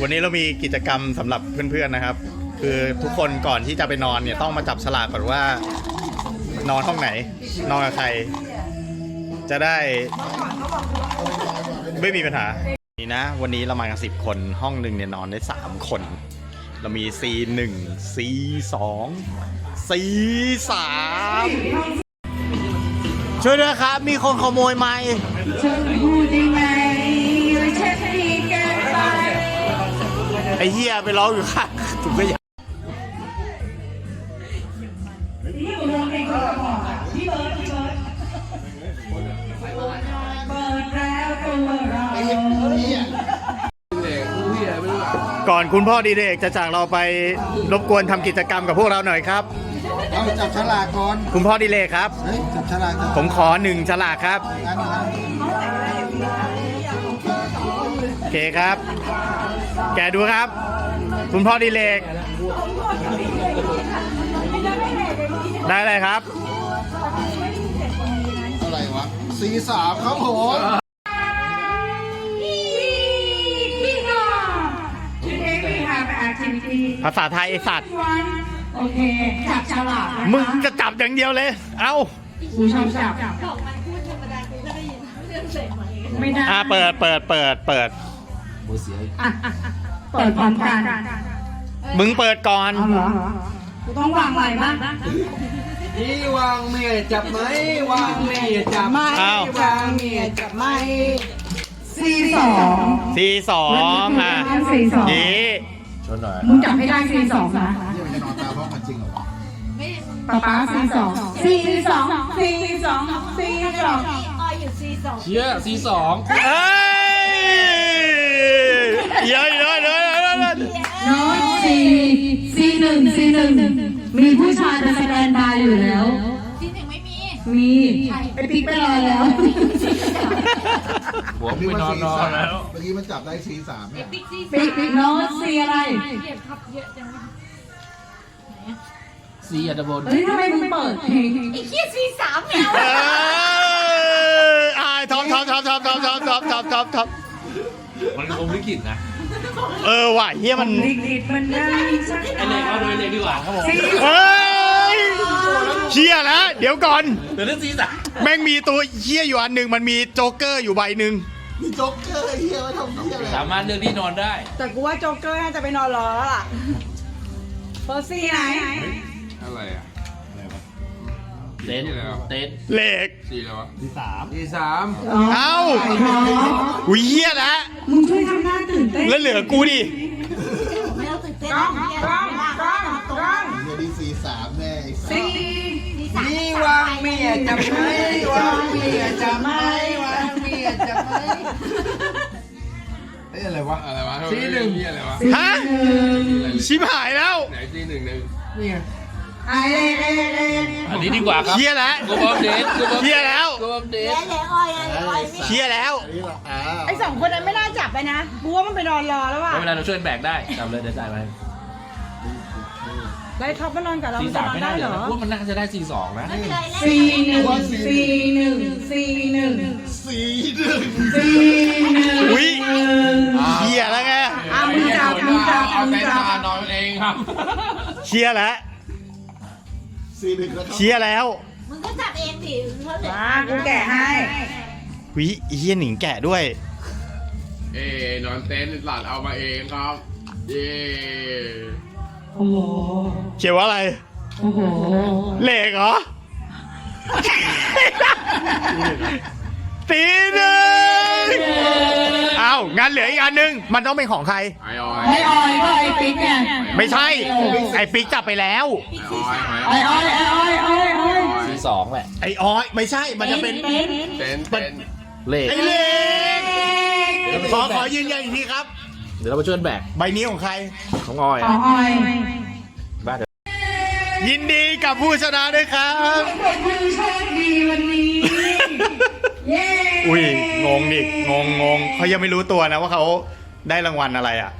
วันนี้เรามีกิจกรรมสำหรับเพื่อนๆนะครับ คือทุกคนก่อนที่จะไปนอนเนี่ยต้องมาจับฉลากก่อนว่า นอนห้องไหน นอนกับใคร จะได้ ไม่มีปัญหา นี่นะ วันนี้เรามากันสิบคนห้องหนึ่งเนี่ยนอนได้สามคน เรามี C หนึ่ง C สอง C สามช่วยด้วยครับ มีคนขโมยไม้เธอพูดได้ไอ้เฮียไปร้องอยู่ข้างถุงขยะพี่อยู่โรงเรียนคนละบกอะพี่เบิร์ดพี่เบิร์ดเปิดแล้วตัวเราก่อนคุณพ่อดีเด็กจะจากเราไปรบกวนทำกิจกรรมกับพวกเราหน่อยครับ เอาจับฉลากก่อนคุณพ่อดีเลกครับ เฮ้ยจับฉลากจับผมขอหนึ่งฉลากครับงั้นงั้น เคครับ แกดูครับ คุณพ่อดีเลก ได้เลยครับ อะไรวะสีสามครับผมพี่น้อง Today we have activity ภาษาไทยไอ้สัตว์ one โอเค จับฉลากนะคะมึงจะจับอย่างเดียวเลย เอ้ากูชอบจับไม่ได้อ่าเปิดเปิดเปิดเปิด อะเปิดพร้อมกันมึงเปิดก่อน เอาเหรอกูต้องวางอะไรบ้างนี่วางเมียจับไหมวางเมียจับไหมอ้าว วางเมียจับไหมซีสองทีสองอะซีสองยีมึงจับให้ได้ซีสองนะนี่มันจะนอนตามห้องกันจริงเหรอวะป๊าป๊าซีสองซีสองซีสองซีสอง เชี่ยสีสอง เอ้ย เยอะเยอะเยอะเยอะเยอะโน้ตซีซีหนึ่งซีหนึ่งมีผู้ชายจะสแตนบายอยู่แล้ว ซีหนึ่งไม่มีมีไอปิ๊กไปรอแล้ว หัวไปนอนนอนแล้ว เมื่อกี้มันจับได้สีสามเนี่ยบิ๊กซีปิ๊กปิ๊กน้ตซีอะไรเหยียบครับเยอะจังซีอัตบนเฮ้ยทำไมมึงเปิดเพลงไอ้เคียซีสามเนี่ยอายทอปท็อปท็อปท็อปท็อปท็อปท็อปท็อปท็อปท็อป มันคงลิขิตนะเออว่ะเฮียมันลิขิตมันได้สักไอเล็กเอาโดยเล็กดีกว่าครับผมซีเฮ้ยเชียแล้วเดี๋ยวก่อนเดี๋ยวเรื่องสีสามแม่งมีตัวเชียอยู่อันหนึ่งมันมีโจ๊กเกอร์อยู่ใบหนึ่งมีโจ๊กเกอร์ไอ้เฮียไว้ทำเฮียอะไรสามารถเลือกที่นอนได้ แต่กูว่าโจ๊กเกอร์น่าจะไปนอนรอแล้วล่ะเฟอร์ซี่ไหนอะไรอะ เต็นท์เต็นท์เหล็ก สีอะไรวะสีสามสีสามเอ้าอุ้ยเฮียแล้วมึงช่วยทำหน้าตื่นเต้นแล้วเหลือกูดิไม่ต้องตื่นเต้นกล้องกล้องกล้องกล้องเฮียดีสีสามแน่ไอ้สัสซีซีสามนี่วางเมียจับไหมวางเมียจับไหมวางเมียจับไหมเอ้ยอะไรวะอะไรวะสีหนึ่งนี่อะไรวะฮะชิบหายแล้วไหนสีหนึ่งหนึ่งไอเอเอเออันนี้ดีกว่าครับเชียแล้วกูบอมเดทกูบอมเชียแล้วกูบอมเดแล้ทวแล้วอ้อยอะไรอ้อยไม่เชียแล้วอันนี้เหรออ้าวไอ้สองคนนั้นไม่น่าจับไปนะกูว่ามันไปนอนรอแล้วว่ะไม่เป็นไรเราช่วยแบกได้จับเลยเดี๋ยวจ่ายไปแล้วไอ้ท็อปมานอนกับเราสีมันจะสามนอนไม่ได้ได้เหเหรรออว่ามันน่าจะได้สีสองนะไม่เป็นไรแล้วซีหนึ่งซีหนึ่งซีหนึ่งสีหนึ่งซีหนึ่งอุ้ยเชียแล้วไงอะมึงจับมึงจับเอามึเต็งนจับท์มานอนเองครับเชียแล้ว สีหนึ่งแล้วครับเชียแล้วมึงก็จับเองดิเขาเหลือมากูแกะให้ วิเฮียหนิงแกะด้วย เอ้นอนเต็นท์หลานเอามาเองครับเย้โอ้โห เขียนว่าอะไร โอ้โห เหล็กเหรอ ตีหนึ่ง เอ้างั้นเหลืออีกอันหนึง มันต้องเป็นของใคร ไอออยไอออยก็ไอปิ๊กไงไม่ใช่ ไอ้ปิ๊กจับไปแล้วไอออยไอไอออยออยไอออยไอออยสีสองแหละไอ้ออย ไม่ใช่ มันจะเป็นเต็นท์เต็นท์เลขไอ้เหล็กขอขอยืนยันอีกทีครับ เดี๋ยวเราไปช่วยแบกใบนี้ของใคร ของออยของออยบ้านเดี๋ยวยินดีกับผู้ชนะด้วยครับขอบคุณโชคดีวันนี้ เย้อุ้ย งงดิงงงงเขายังไม่รู้ตัวนะว่าเขาได้รางวัลอะไรอะ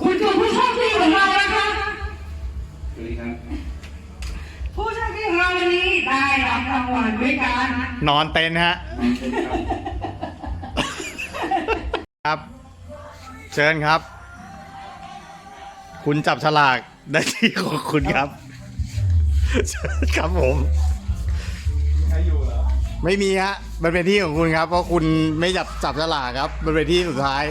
คุณคือผู้โชคดีของเรานะคะผู้โชคดีของเราวันนี้ได้รับรางวัลด้วยกันนอนเต็นท์ฮะครับ เชิญครับ คุณจับฉลากได้ที่ของคุณครับครับผม ไม่มีฮะ มันเป็นที่ของคุณครับ เพราะคุณไม่จับจับฉลากครับ มันเป็นที่สุดท้าย